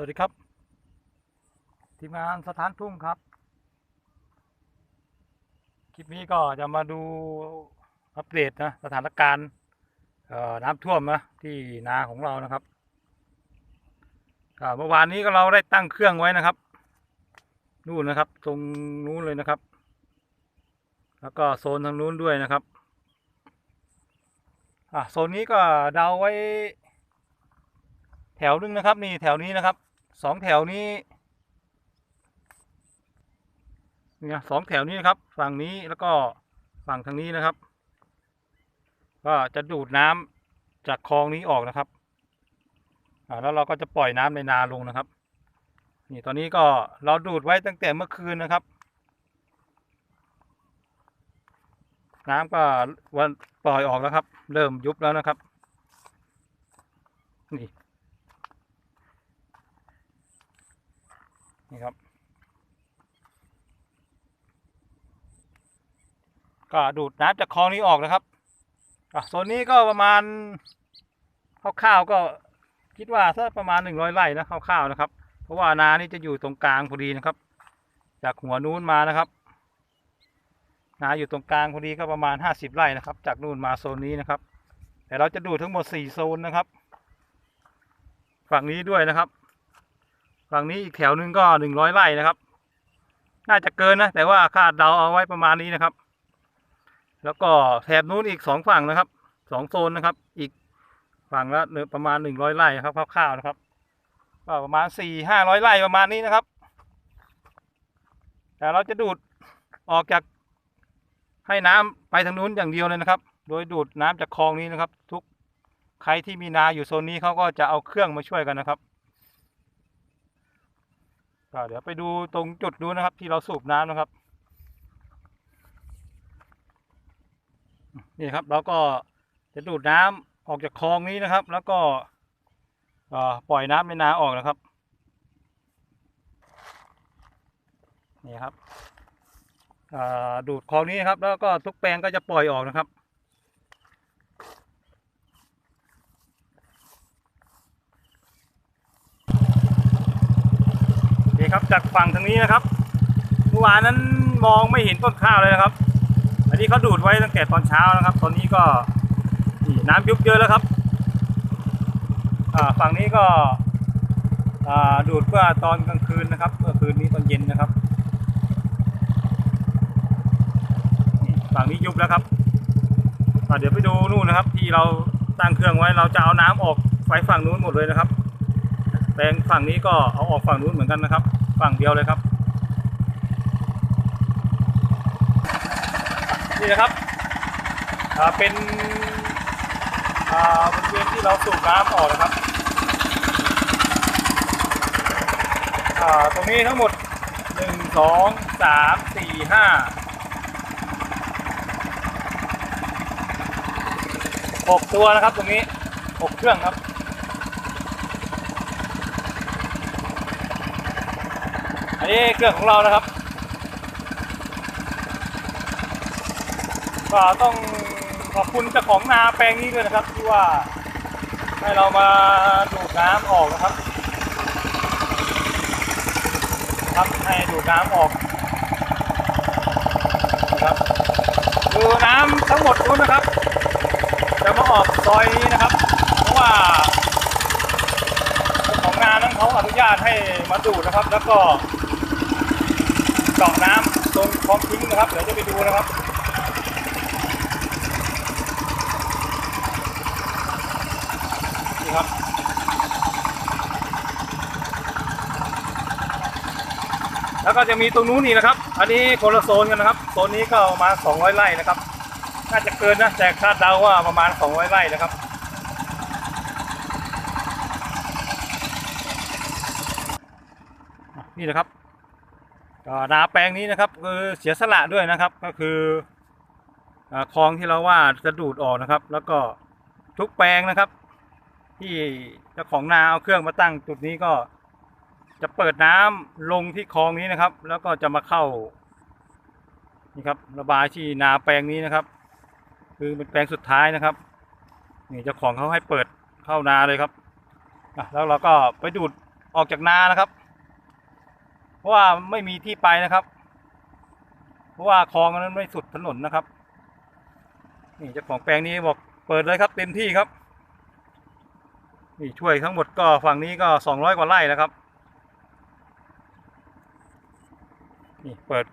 สวัสดีครับ ทีมงานสถานทุ่งครับ คลิปนี้ก็จะมาดูอัปเดตนะสถานการณ์น้ำท่วมนะที่นาของเรานะครับเมื่อวานนี้ก็เราได้ตั้งเครื่องไว้นะครับนู่นนะครับ ตรงนู้นเลยนะครับ แล้วก็โซนทางนู้นด้วยนะครับอะโซนนี้ก็เดาไว้ แถวหนึงนะครับ นี่แถวนี้นะครับ สองแถวนี้เนี่ยสองแถวนี้นะครับ ฝั่งนี้แล้วก็ฝั่งทางนี้นะครับ ก็จะดูดน้ำจากคลองนี้ออกนะครับอ่าแล้วเราก็จะปล่อยน้ำในนาลงนะครับ นี่ตอนนี้ก็เราดูดไว้ตั้งแต่เมื่อคืนนะครับ น้ำก็วันปล่อยออกแล้วครับ เริ่มยุบแล้วนะครับ นี่ นี่ครับ ก็ดูดน้ำจากคลองนี้ออกนะครับอะโซนนี้ก็ประมาณคร่าวๆก็คิดว่าสักประมาณหนึ่งร้อยไร่นะคร่าวๆนะครับ เพราะว่านานี่จะอยู่ตรงกลางพอดีนะครับ จากหัวนู้นมานะครับ นาอยู่ตรงกลางพอดีก็ประมาณห้าสิบไร่นะครับ จากนู่นมาโซนนี้นะครับ แต่เราจะดูดทั้งหมดสี่โซนนะครับ ฝั่งนี้ด้วยนะครับ ฝั่งนี้อีกแถวหนึ่งก็หนึ่งร้อยไร่นะครับ น่าจะเกินนะ แต่ว่าคาดเดาเอาไว้ประมาณนี้นะครับ แล้วก็แถบนู้นอีกสองฝั่งนะครับสองโซนนะครับ อีกฝั่งละประมาณหนึ่งร้อยไร่ครับคร่าวๆนะครับก็ประมาณสี่ห้าร้อยไร่ประมาณนี้นะครับ แต่เราจะดูดออกจากให้น้ำไปทางนู้นอย่างเดียวเลยนะครับ โดยดูดน้ำจากคลองนี้นะครับ ทุกใครที่มีนาอยู่โซนนี้เขาก็จะเอาเครื่องมาช่วยกันนะครับ ก็เดี๋ยวไปดูตรงจุดดูนนะครับ ที่เราสูบน้ำนะครับ นี่ครับเราก็จะดูดน้ำออกจากคลองนี้นะครับ แล้วก็ปล่อยน้ำในนาออกนะครับนี่ครับดูดคลองนี้นครับ แล้วก็ทุกแปลงก็จะปล่อยออกนะครับ นี่ครับจากฝั่งทางนี้นะครับเมื่อวานนั้นมองไม่เห็นต้นข้าวเลยนะครับ อันนี้เขาดูดไว้ตั้งแต่ตอนเช้านะครับ ตอนนี้ก็นี่น้ำยุบเยอะแล้วครับอ่าฝั่งนี้ก็อ่าดูดเมื่อตอนกลางคืนนะครับเมื่อคืนนี้ตอนเย็นนะครับฝั่งนี้ยุบแล้วครับอ่าเดี๋ยวไปดูนู่นนะครับ ที่เราตั้งเครื่องไว้เราจะเอาน้ำออกไฟฝั่งนู้นหมดเลยนะครับ แปลงฝั่งนี้ก็เอาออกฝั่งนู้นเหมือนกันนะครับ ฝั่งเดียวเลยครับนี่นะครับเป็นอ่าบริเวณที่เราสูบน้ำออกนะครับอ่าตรงนี้ทั้งหมดหนึ่งสองสามสี่ห้าหกตัวนะครับตรงนี้หกเครื่องครับ นนี้เครื่องของเรานะครับ ก็ต้องขอบคุณเจ้าของนาแปลงนี้ด้วยนะครับ ที่ว่าให้เรามาดูดน้ำออกนะครับครับให้ดูดน้ำออกนะครับคือน้ำทั้งหมดนู้นนะครับจะมาออกซอยนี้นะครับ เพราะว่าเจ้าของนานั้นเขาอนุญาตให้มาดูดนะครับ แล้วก็ เจาะน้ำตรงคลองทิ้งนะครับ เดี๋ยวจะไปดูนะครับนี่ครับแล้วก็จะมีตรงนู้นนี่นะครับ อันนี้คนละโซนกันนะครับ โซนนี้ก็ประมาณ200ไร่นะครับ น่าจะเกินนะ แต่คาดเดาว่าประมาณ200ไร่นะครับนี่นะครับ ก็นาแปลงนี้นะครับคือเสียสละด้วยนะครับ ก็คือคลองที่เราว่าจะดูดออกนะครับ แล้วก็ทุกแปลงนะครับ ที่เจ้าของนาเอาเครื่องมาตั้งจุดนี้ก็จะเปิดน้ำลงที่คลองนี้นะครับ แล้วก็จะมาเข้านี่ครับระบายที่นาแปลงนี้นะครับ คือเป็นแปลงสุดท้ายนะครับนี่เจ้าของเขาให้เปิดเข้านาเลยครับแล้วเราก็ไปดูดออกจากนานะครับ ราะว่าไม่มีที่ไปนะครับ เพราะว่าคลองนั้นไม่สุดถนนนะครับ นี่เจ้าของแปลงนี้บอกเปิดเลยครับ เต็มที่ครับ นี่ช่วยทั้งหมดก็ฝั่งนี้ก็สองร้อยกว่าไร่แล้วครับ นี่เปิด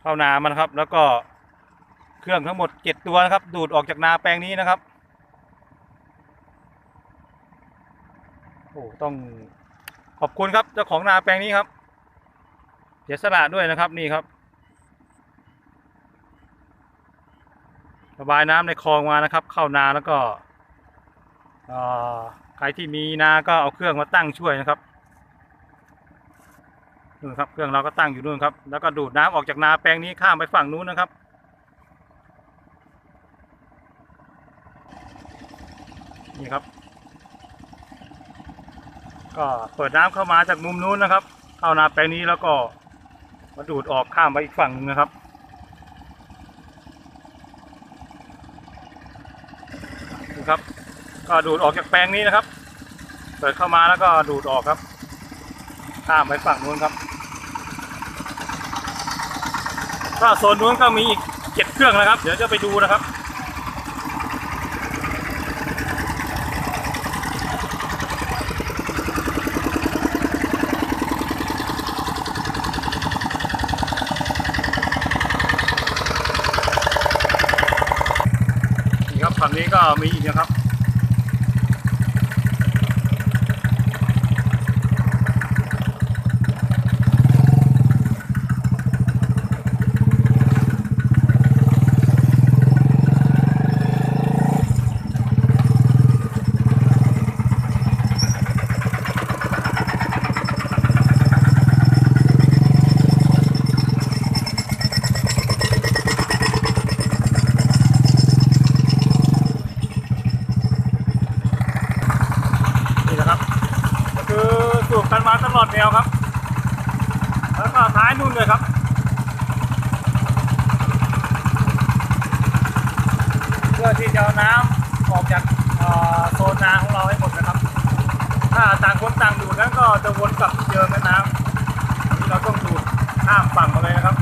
เข้านามันครับ แล้วก็เครื่องทั้งหมดเจ็ดตัวนะครับ ดูดออกจากนาแปลงนี้นะครับโอ้ต้องขอบคุณครับเจ้าของนาแปลงนี้ครับ สียสละด้วยนะครับนี่ครับ ระบายน้ำในคลองมานะครับ เข้านาแล้วก็ใครที่มีนาก็เอาเครื่องมาตั้งช่วยนะครับนู่นครับ เครื่องเราก็ตั้งอยู่นู่นครับ แล้วก็ดูดน้ำออกจากนาแปลงนี้ข้ามไปฝั่งนู้นนะครับนี่ครับ ก็เปิดน้ำเข้ามาจากมุมนู้นนะครับ เข้านาแปลงนี้แล้วก็ มาดูดออกข้ามไปอีกฝั่งหนึงนะครับดูครับ ก็ดูดออกจากแปลงนี้นะครับ เปิดเข้ามาแล้วก็ดูดออกครับ ข้ามไปฝั่งนู้นครับก็โซนนู้นก็มีอีกเจ็ดเครื่องนะครับ เดี๋ยวจะไปดูนะครับ ฝั่งนี้ก็มีอีกนะครับ นะครับ ก็คือสูบกันมาตลอดแนวครับ แล้วก็ท้ายนู่นเลยครับเพื่อที่จะเอาน้ำออกจากโซนนาของเราให้หมดนะครับ ถ้าต่างคนต่างดูดนั้นก็จะวนกลับเจอแม่น้ำนี่เราต้องดูดข้ามฝั่งมาเลยนะครับ